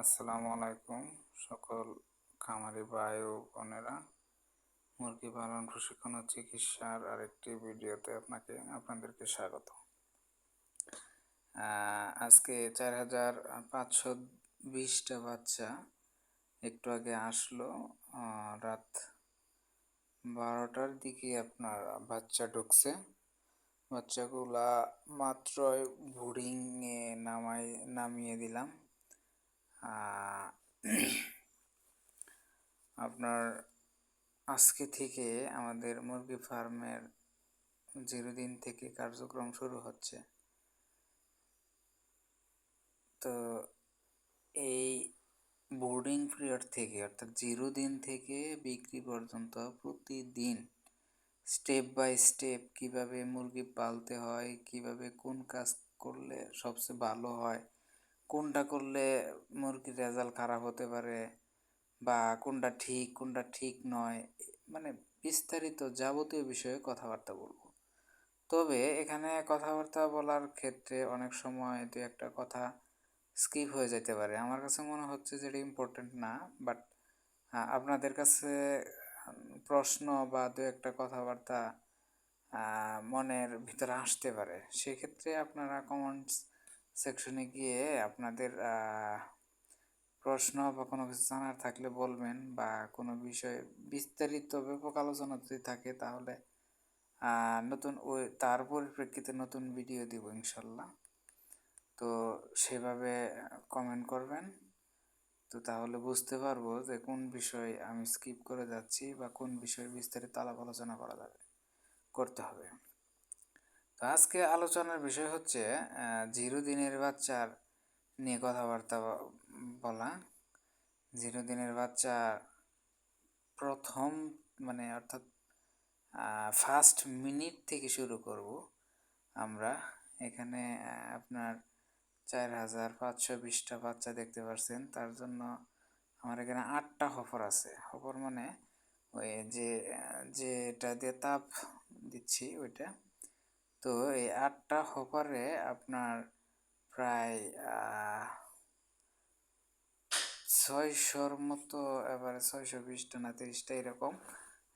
আসসালামু আলাইকুম সকল খামারি ভাই ও বোনেরা। মুরগি পালন, প্রশিক্ষণ ও চিকিৎসার আরেকটি ভিডিওতে আপনাকে, আপনাদেরকে স্বাগত। আজকে চার হাজার পাঁচশো বিশটা বাচ্চা একটু আগে আসলো। রাত বারোটার দিকে আপনার বাচ্চা ঢুকছে। বাচ্চাগুলা মাত্রই বোর্ডিংয়ে নামাই, নামিয়ে দিলাম। আপনার আজকে থেকে আমাদের মুরগি ফার্মের জিরো দিন থেকে কার্যক্রম শুরু হচ্ছে। তো এই বোর্ডিং পিরিয়ড থেকে, অর্থাৎ জিরো দিন থেকে বিক্রি পর্যন্ত প্রতিদিন স্টেপ বাই স্টেপ কীভাবে মুরগি পালতে হয়, কীভাবে কোন কাজ করলে সবচেয়ে ভালো হয় কোনটা করলে মুরগির রেজাল্ট খারাপ হতে পারে বা কোনটা ঠিক কোনটা ঠিক নয় মানে বিস্তারিত যাবতীয় বিষয়ে কথাবার্তা বলব। তবে এখানে কথাবার্তা বলার ক্ষেত্রে অনেক সময় দু একটা কথা স্কিপ হয়ে যেতে পারে। আমার কাছে মনে হচ্ছে যে এটা ইম্পর্টেন্ট না বাট আপনাদের কাছে প্রশ্ন বা দু একটা কথাবার্তা মনের ভিতরে আসতে পারে। সেক্ষেত্রে আপনারা কমেন্টস সেকশনে গিয়ে আপনাদের প্রশ্ন বা কোনো কিছু জানার থাকলে বলবেন বা কোনো বিষয়ে বিস্তারিত ব্যাপক আলোচনা যদি থাকে তাহলে নতুন ওই তার পরিপ্রেক্ষিতে নতুন ভিডিও দিব ইনশাল্লাহ। তো সেভাবে কমেন্ট করবেন। তো তাহলে বুঝতে পারব যে কোন বিষয় আমি স্কিপ করে যাচ্ছি বা কোন বিষয়ে বিস্তারিত আলাপ আলোচনা করা যাবে, করতে হবে। তো আজকে আলোচনার বিষয় হচ্ছে জিরো দিনের বাচ্চার নিয়ে কথাবার্তা বলা। জিরো দিনের বাচ্চা প্রথম মানে অর্থাৎ ফার্স্ট মিনিট থেকে শুরু করব আমরা। এখানে আপনার চার হাজার পাঁচশো বিশটা বাচ্চা দেখতে পাচ্ছেন তার জন্য আমার এখানে আটটা হফর আছে। হফর মানে ওই যে যেটা দিয়ে তাপ দিচ্ছি, ওইটা তো এই আটটা হপারে আপনার প্রায় ছয়শোর মতো এবারে ছয়শো বিশটা না তিরিশটা এরকম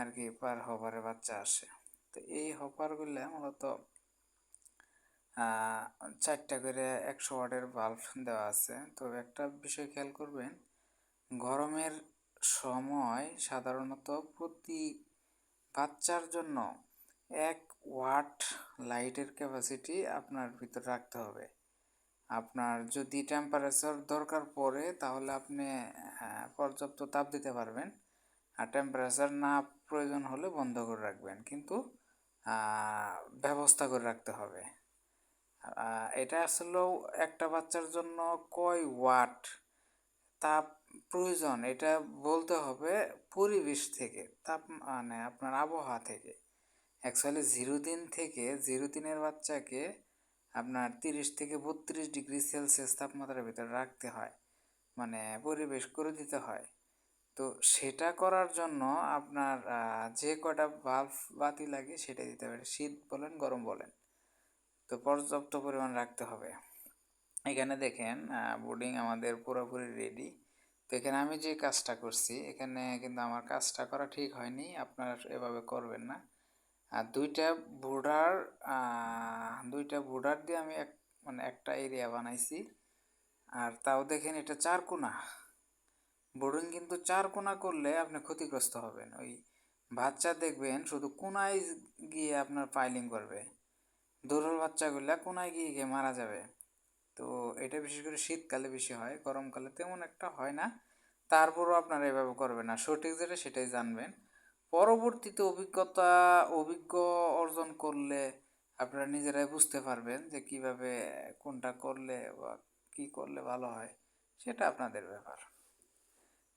আর কি পার হপারে বাচ্চা আসে। তো এই হপারগুলো মূলত চারটা করে একশো ওয়াটের বাল্ব দেওয়া আছে। তো একটা বিষয় খেয়াল করবেন, গরমের সময় সাধারণত প্রতি বাচ্চার জন্য এক ওয়াট লাইটের ক্যাপাসিটি আপনার ভিতর রাখতে হবে। আপনার যদি টেম্পারেচার দরকার পড়ে, তাহলে আপনি পর্যাপ্ত তাপ দিতে পারবেন। আর টেম্পারেচার না প্রয়োজন হলে বন্ধ করে রাখবেন। কিন্তু ব্যবস্থা করে রাখতে হবে। এটা আসলেও একটা বাচ্চার জন্য কয় ওয়াট তাপ প্রয়োজন, এটা বলতে হবে পরিবেশ থেকে, তাপ মানে আপনার আবহাওয়া থেকে। অ্যাকচুয়ালি জিরো দিন থেকে জিরো দিনের বাচ্চাকে আপনার তিরিশ থেকে বত্রিশ ডিগ্রি সেলসিয়াস তাপমাত্রার ভিতরে রাখতে হয়। মানে পরিবেশ করে দিতে হয়। তো সেটা করার জন্য আপনার যে কটা বাল্ব বাতি লাগে সেটা দিতে হবে। শীত বলেন, গরম বলেন। তো পর্যাপ্ত পরিমাণ রাখতে হবে। এখানে দেখেন বোর্ডিং আমাদের পুরোপুরি রেডি তো এখানে আমি যে কাজটা করছি, এখানে কিন্তু আমার কাজটা করা ঠিক হয়নি। আপনারা এভাবে করবেন না। আর দুইটা বোর্ডার দুইটা বোর্ডার দিয়ে আমি এক মানে একটা এরিয়া বানাইছি। আর তাও দেখেন এটা চার কোনা। বোর্ডিং কিন্তু চার কোনা করলে আপনি ক্ষতিগ্রস্ত হবেন। ওই বাচ্চা দেখবেন শুধু কোনায় গিয়ে আপনার পাইলিং করবে। দুর্বল বাচ্চাগুলা কোনায় গিয়ে গিয়ে মারা যাবে। তো এটা বিশেষ করে শীতকালে বেশি হয়, গরমকালে তেমন একটা হয় না। তারপরও আপনারা এভাবে করবেন না। সঠিক যেটা সেটাই জানবেন। পরবর্তীতে অভিজ্ঞতা, অভিজ্ঞ অর্জন করলে আপনারা নিজেরাই বুঝতে পারবেন যে কীভাবে কোনটা করলে বা কী করলে ভালো হয়, সেটা আপনাদের ব্যাপার।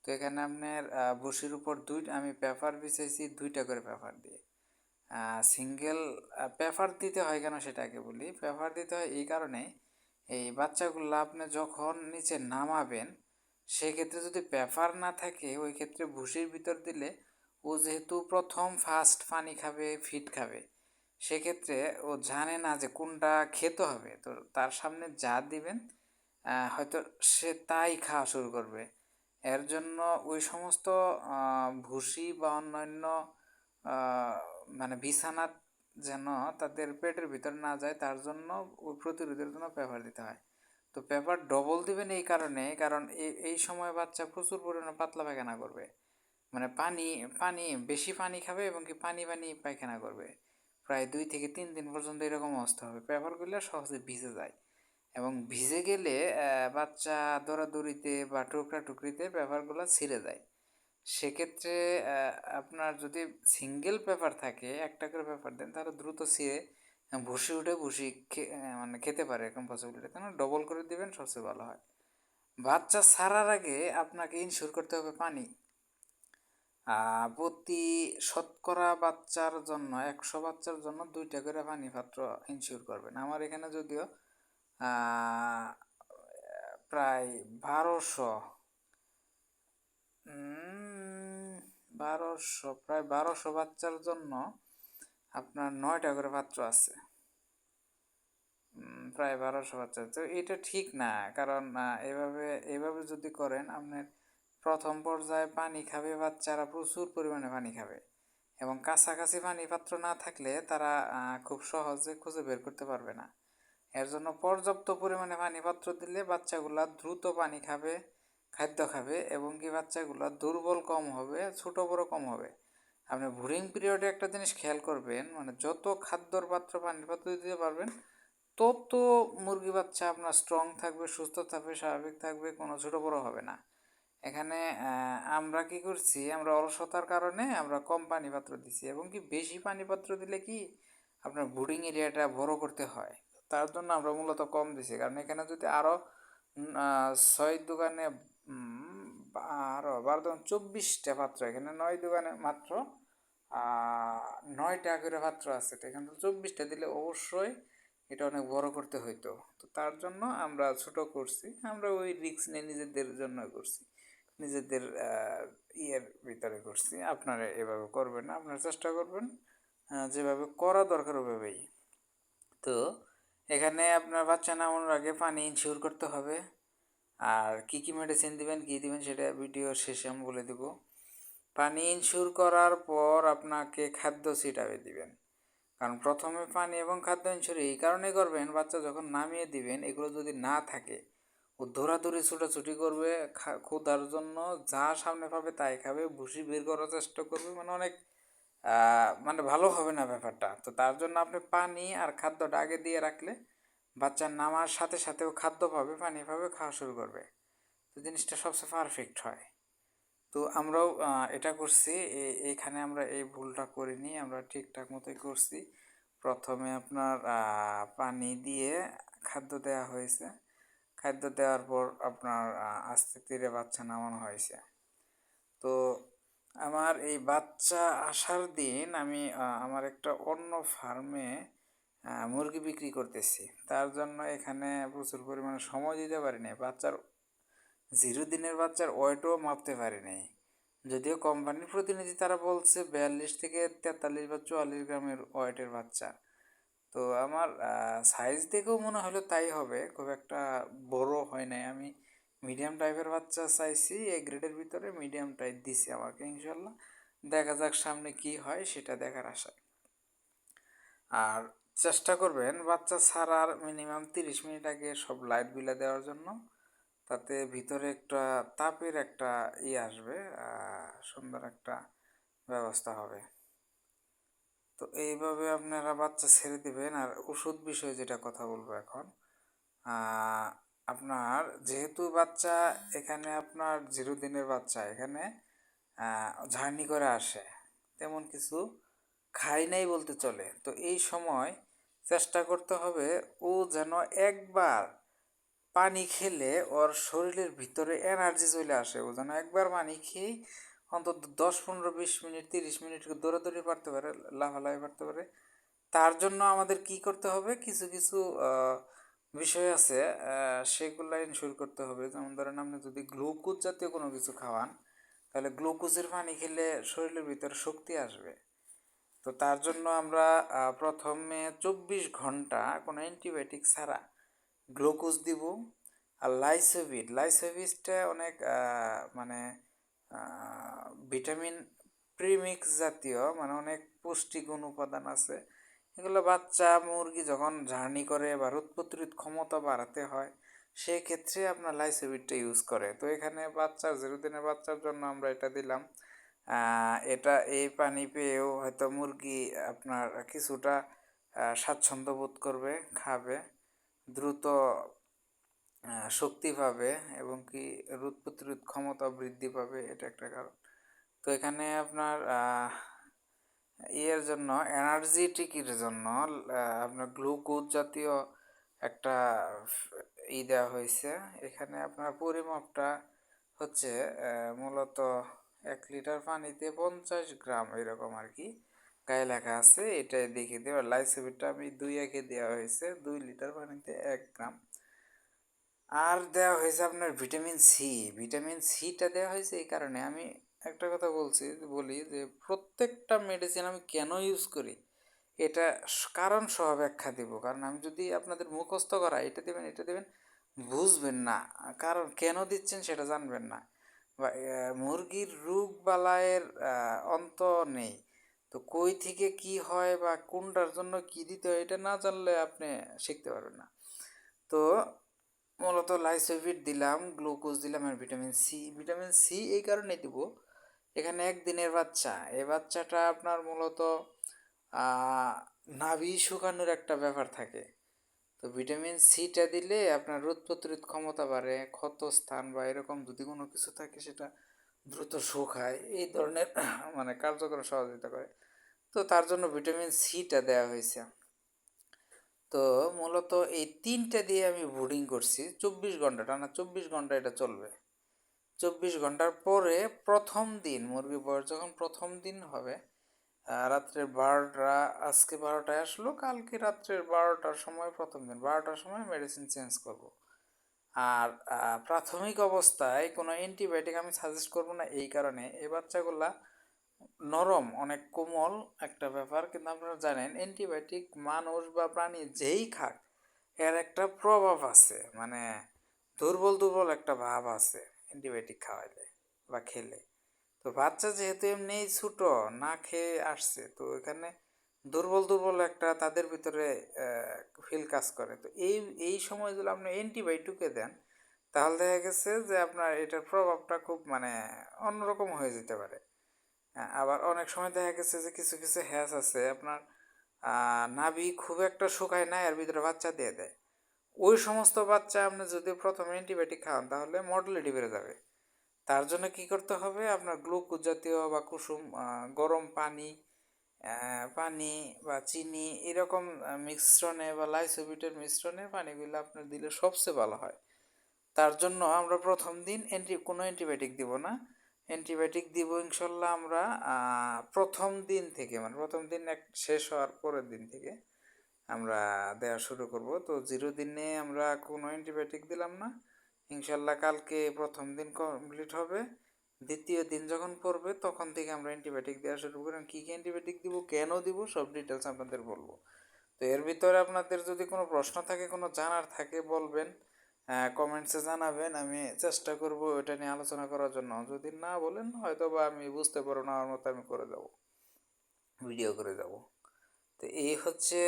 তো এখানে আপনার বসির উপর দুই, আমি পেপার বিছাইছি, দুইটা করে পেপার দিয়ে। সিঙ্গেল পেপার দিতে হয় কেন সেটাকে বলি। পেপার দিতে হয় এই কারণে এই বাচ্চাগুলো আপনি যখন নিচে নামাবেন, সেক্ষেত্রে যদি পেপার না থাকে, ওই ক্ষেত্রে ভুসির ভিতর দিলে ও যেহেতু প্রথম ফার্স্ট পানি খাবে ফিট খাবে, সেক্ষেত্রে ও জানে না যে কোনটা খেতে হবে। তো তার সামনে যা দিবেন হয়তো সে তাই খাওয়া শুরু করবে। এর জন্য ওই সমস্ত ভুসি বা অন্যান্য মানে বিছানা যেন তাদের পেটের ভিতর না যায়, তার জন্য ওই প্রতিরোধের জন্য পেপার দিতে হয়। তো পেপার ডবল দিবেন এই কারণে, কারণ এই এই সময় বাচ্চা প্রচুর পরিমাণে পাতলা পায়খানা করবে। মানে পানি পানি, বেশি পানি খাবে এবং কি পানি পানি পায়খানা করবে। প্রায় দুই থেকে তিন দিন পর্যন্ত এরকম অবস্থা হবে। পেপারগুলো সহজে ভিজে যায়। এবং ভিজে গেলে বাচ্চা দৌড়াদৌড়িতে বা টুকরা টুকরিতে পেপারগুলো ছিঁড়ে যায়। সেক্ষেত্রে আপনার যদি সিঙ্গেল পেপার থাকে, একটা করে পেপার দেন, তাহলে দ্রুত ছিঁড়ে ভুসি উঠে ভুসি মানে খেতে পারে এরকম পসিবিলিটি তাহলে ডবল করে দিবেন, সবচেয়ে ভালো হয়। বাচ্চা ছাড়ার আগে আপনাকে ইনশিওর করতে হবে পানি। প্রতি শতকরা বাচ্চার জন্য, একশো বাচ্চার জন্য দুইটা করে পানি পাত্র ইনশিওর করবেন। আমার এখানে যদিও প্রায় বারোশো বারোশো, প্রায় বারোশো বাচ্চার জন্য আপনার নয়টা করে পাত্র আছে। প্রায় বারোশো বাচ্চা তো এটা ঠিক না, কারণ এভাবে এভাবে যদি করেন, আপনার প্রথম পর্যায়ে পানি খাবে, বাচ্চারা প্রচুর পরিমাণে পানি খাবে। এবং কাছাকাছি পানি পাত্র না থাকলে তারা খুব সহজে খুঁজে বের করতে পারবে না। এর জন্য পর্যাপ্ত পরিমাণে পানি পাত্র দিলে বাচ্চাগুলা দ্রুত পানি খাবে, খাদ্য খাবে এবং কি বাচ্চাগুলা দুর্বল কম হবে, ছোট বড় কম হবে। আপনি ভুরিং পিরিয়ডে একটা জিনিস খেয়াল করবেন মানে যত খাদ্যর পাত্র পানির পাত্র দিতে পারবেন, তত মুরগি বাচ্চা আপনার স্ট্রং থাকবে, সুস্থ থাকবে, স্বাভাবিক থাকবে, কোনো ছোট বড় হবে না। এখানে আমরা কি করছি? আমরা অলসতার কারণে আমরা কম পানি পাত্র দিছি এবং কি বেশি পানি পাত্র দিলে কি আপনার ব্রুডিং এরিয়াটা বড় করতে হয়? তার জন্য আমরা মূলত কম দিছি। কারণ এখানে যদি আরও ছয় দোকানে আরও বারো দোকান চব্বিশটা পাত্র, এখানে নয় দোকানে মাত্র নয়টা করে পাত্র আছে। তো এখানে চব্বিশটা দিলে অবশ্যই এটা অনেক বড় করতে হইতো। তো তার জন্য আমরা ছোট করছি, আমরা ওই রিস্ক নিয়ে নিজেদের জন্য করছি। নিজেদের ইয়ের ভিতরে করছি আপনারা এভাবে করবেন আপনারা চেষ্টা করবেন যেভাবে করা দরকার ওইভাবেই। তো এখানে আপনার বাচ্চা নামানোর আগে পানি ইনশিওর করতে হবে। আর কি কি মেডিসিন দিবেন, কী দিবেন সেটা ভিডিওর শেষে আমি বলে দেব। পানি ইনশিওর করার পর আপনাকে খাদ্য ছিটাবে দিবেন। কারণ প্রথমে পানি এবং খাদ্য ইনশিওর এই কারণে করবেন, বাচ্চা যখন নামিয়ে দিবেন, এগুলো যদি না থাকে দৌড়াদৌড়ি, ছুটাছুটি করবে, খা- ক্ষুধার জন্য যা সামনে পাবে তাই খাবে, ভুসি বের করার চেষ্টা করবে মানে অনেক মানে ভালো হবে না ব্যাপারটা। তো তার জন্য আপনি পানি আর খাদ্যটা আগে দিয়ে রাখলে বাচ্চার নামার সাথে সাথেও খাদ্য পাবে, পানি পাবে, খাওয়া শুরু করবে। তো জিনিসটা সবচেয়ে পারফেক্ট হয়। তো আমরাও এটা করছি, এ- এইখানে আমরা এই ভুলটা করিনি, আমরা ঠিকঠাক মতোই করছি। প্রথমে আপনার পানি দিয়ে খাদ্য দেওয়া হয়েছে। খাদ্য দেওয়ার পর আপনার আস্তে ধীরে বাচ্চা নামানো হয়েছে। তো আমার এই বাচ্চা আসার দিন আমি আমার একটা অন্য ফার্মে মুরগি বিক্রি করতেছি। তার জন্য এখানে প্রচুর পরিমাণে সময় দিতে পারিনি বাচ্চার, জিরো দিনের বাচ্চার ওয়েটও মাপতে পারিনি যদিও কোম্পানির প্রতিনিধি তারা বলছে, বিয়াল্লিশ থেকে তেতাল্লিশ বা চুয়াল্লিশ গ্রামের ওয়েটের বাচ্চা। তো আমার সাইজ দেখেও মনে হলো তাই হবে। খুব একটা বড় হয় নাই। আমি মিডিয়াম টাইপের বাচ্চা চাইছি এই গ্রেডের ভিতরে মিডিয়াম টাইপ দিছি আমাকে, ইনশাল্লাহ। দেখা যাক সামনে কি হয়, সেটা দেখার আশায়। আর চেষ্টা করবেন বাচ্চা ছাড়ার মিনিমাম তিরিশ মিনিট আগে সব লাইট লাইটগুলো দেওয়ার জন্য। তাতে ভিতরে একটা তাপের একটা ই আসবে সুন্দর একটা ব্যবস্থা হবে। তো এইভাবে আপনারা বাচ্চা ছেড়ে দিবেন। আর ওষুধ বিষয়ে যেটা কথা বলব এখন আপনার যেহেতু বাচ্চা এখানে আপনার জিরো দিনের বাচ্চা, এখানে জার্নি করে আসে, তেমন কিছু খাই নাই বলতে চলে। তো এই সময় চেষ্টা করতে হবে ও যেন একবার পানি খেলে ওর শরীরের ভিতরে এনার্জি চলে আসে। ও যেন একবার পানি খেয়েই অন্তত দশ, পনেরো, বিশ মিনিট, তিরিশ মিনিট দৌড়াদৌড়ি পারতে পারে, লাফালাফি পারতে পারে। তার জন্য আমাদের কি করতে হবে? কিছু কিছু বিষয় আছে সেগুলো ইনশিওর করতে হবে। যেমন ধরেন আপনি যদি গ্লুকোজ জাতীয় কোনো কিছু খাওয়ান, তাহলে গ্লুকোজের পানি খেলে শরীরের ভিতরে শক্তি আসবে। তো তার জন্য আমরা প্রথমে চব্বিশ ঘণ্টা কোনো অ্যান্টিবায়োটিক ছাড়া গ্লুকোজ দিব। আর লাইসোভিট লাইসোভিটটা অনেক মানে ভিটামিন প্রিমিক্স জাতীয় মানে অনেক পুষ্টিগুণ উপাদান আছে। এগুলো বাচ্চা, মুরগি যখন জার্নি করে বা রোদ প্রতিরোধ ক্ষমতা বাড়াতে হয়, সেক্ষেত্রে আপনার লাইসোভিটটা ইউজ করে। তো এখানে বাচ্চার জিরো বাচ্চার জন্য আমরা এটা দিলাম। এটা এই পানি পেয়েও হয়তো মুরগি আপনার কিছুটা স্বাচ্ছন্দ্য বোধ করবে, খাবে। দ্রুত শক্তি পাবে এবং কি রোদ প্রতিরোধ ক্ষমতা বৃদ্ধি পাবে, এটা একটা কারণ। তো এখানে আপনার ইয়ের জন্য এনার্জেটিকের জন্য আপনার গ্লুকোজ জাতীয় একটা ই দেওয়া হয়েছে। এখানে আপনার পরিমাপটা হচ্ছে মূলত এক লিটার পানিতে পঞ্চাশ গ্রাম এরকম আর কি। গায়ে লেখা আছে, এটাই দেখিয়ে দেওয়া। লাইসোবিটটা আমি দুই একে দেওয়া হয়েছে, দুই লিটার পানিতে এক গ্রাম। আর দেওয়া হয়েছে আপনার ভিটামিন সি। ভিটামিন সিটা দেওয়া হয়েছে এই কারণে আমি একটা কথা বলছি, বলি যে প্রত্যেকটা মেডিসিন আমি কেন ইউজ করি? এটা কারণ সহ ব্যাখ্যা দেব। কারণ আমি যদি আপনাদের মুখস্থ করা, এটা দেবেন এটা দেবেন, বুঝবেন না। কারণ কেন দিচ্ছেন সেটা জানবেন না। বা মুরগির রোগ বালায়ের অন্ত নেই। তো কই থেকে কি হয় বা কোনটার জন্য কি দিতে হয়, এটা না জানলে আপনি শিখতে পারবেন না। তো মূলত লাইসোভিট দিলাম, গ্লুকোজ দিলাম আর ভিটামিন সি। ভিটামিন সি এই কারণে দিব। এখানে একদিনের বাচ্চা। এই বাচ্চাটা আপনার মূলত নাভি শুকানোর একটা ব্যাপার থাকে। তো ভিটামিন সিটা দিলে আপনার রোদ প্রতিরোধ ক্ষমতা বাড়ে, ক্ষত স্থান বা এরকম যদি কোনো কিছু থাকে সেটা দ্রুত শুকায়। এই ধরনের মানে কার্যকর সহযোগিতা করে। তো তার জন্য ভিটামিন সিটা দেওয়া হয়েছে। তো মূলত এই তিনটা দিয়ে আমি বোর্ডিং করছি। চব্বিশ ঘণ্টা, টানা চব্বিশ ঘণ্টা এটা চলবে। চব্বিশ ঘণ্টার পরে প্রথম দিন মুরগি বয়স যখন প্রথম দিন হবে রাত্রের বারোটা, আজকে বারোটায় আসলো, কালকে রাত্রের বারোটার সময় প্রথম দিন। বারোটার সময় মেডিসিন চেঞ্জ করব। আর প্রাথমিক অবস্থায় কোনো অ্যান্টিবায়োটিক আমি সাজেস্ট করব না এই কারণে। এই বাচ্চাগুলা নরম, অনেক কোমল একটা ব্যাপার, কিন্তু আপনারা জানেন, অ্যান্টিবায়োটিক মানুষ বা প্রাণী যেই খাক, এর একটা প্রভাব আছে মানে দুর্বল দুর্বল একটা ভাব আছে অ্যান্টিবায়োটিক খাওয়াইলে বা খেলে। তো বাচ্চা যেহেতু এমনি ছোটো, না খেয়ে আসছে, তো এখানে দুর্বল দুর্বল একটা তাদের ভিতরে ফিল কাজ করে। তো এই এই সময়গুলো আপনি অ্যান্টিবায়োটিকে দেন, তাহলে দেখা গেছে যে আপনার এটার প্রভাবটা খুব মানে অন্যরকম হয়ে যেতে পারে। আবার অনেক সময় দেখা গেছে যে কিছু কিছু হ্যাস আছে, আপনার নাভি খুব একটা শুকায় না, এর ভিতরে বাচ্চা দিয়ে দেয়। ওই সমস্ত বাচ্চা আপনি যদি প্রথমে অ্যান্টিবায়োটিক খাওয়ান তাহলে মডেলিটি বেড়ে যাবে। তার জন্য কি করতে হবে? আপনার গ্লুকোজ জাতীয় বা কুসুম গরম পানি পানি বা চিনি, এরকম মিশ্রণে বা লাইসোবিটের মিশ্রণে পানিগুলো আপনার দিলে সবচেয়ে ভালো হয়। তার জন্য আমরা প্রথম দিন অ্যান্টি কোনো অ্যান্টিবায়োটিক দিব না। অ্যান্টিবায়োটিক দিব ইনশাল্লাহ আমরা প্রথম দিন থেকে মানে প্রথম দিন এক শেষ হওয়ার পরের দিন থেকে আমরা দেওয়া শুরু করব। তো জিরো দিনে আমরা কোনো অ্যান্টিবায়োটিক দিলাম না। ইনশাল্লাহ কালকে প্রথম দিন কমপ্লিট হবে। দ্বিতীয় দিন যখন পড়বে তখন থেকে আমরা অ্যান্টিবায়োটিক দেওয়া শুরু করি। কী কী অ্যান্টিবায়োটিক দিব, কেন দিব, সব ডিটেলস আপনাদের বলব। তো এর ভিতরে আপনাদের যদি কোনো প্রশ্ন থাকে, কোনো জানার থাকে, বলবেন। কমেন্টসে জানাবেন, আমি চেষ্টা করব এটা নিয়ে আলোচনা করার জন্য। যদি না বলেন হয়তো বা আমি বুঝতে পারব না আমার মতো আমি করে যাব ভিডিও করে যাব তো এই হচ্ছে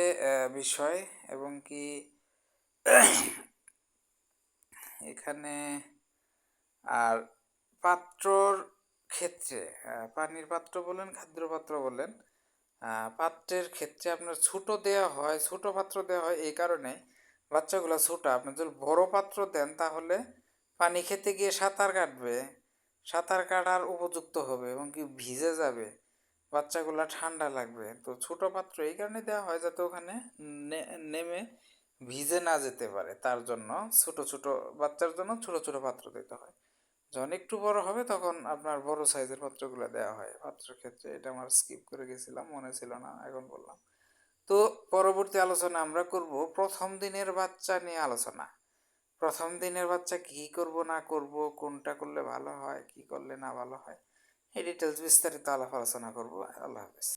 বিষয় এবং কি এখানে আর পাত্রর ক্ষেত্রে পানির পাত্র বলেন খাদ্য পাত্র বলেন পাত্রের ক্ষেত্রে আপনার ছোট দেওয়া হয়, ছোট পাত্র দেওয়া হয় এই কারণে বাচ্চাগুলো ছোট, আপনি যদি বড় পাত্র দেন তাহলে পানি খেতে গিয়ে সাঁতার কাটবে। সাঁতার কাটার উপযুক্ত হবে এবং কি ভিজে যাবে। বাচ্চাগুলো ঠান্ডা লাগবে। তো ছোট পাত্র এই কারণে দেওয়া হয় যাতে ওখানে নেমে ভিজে না যেতে পারে। তার জন্য ছোট ছোট বাচ্চার জন্য ছোট ছোট পাত্র দিতে হয়। যখন একটু বড় হবে তখন আপনার বড় সাইজের পাত্রগুলো দেওয়া হয়। পাত্রের ক্ষেত্রে এটা আমার স্কিপ করে গেছিলাম, মনে ছিল না, এখন বললাম। তো পরবর্তী আলোচনা আমরা করব প্রথম দিনের বাচ্চা নিয়ে আলোচনা। প্রথম দিনের বাচ্চা কি করব, না করব, কোনটা করলে ভালো হয়, কি করলে না ভালো হয়, এই ডিটেলস বিস্তারিত আলাপ আলোচনা করব। আল্লাহ হাফেজ।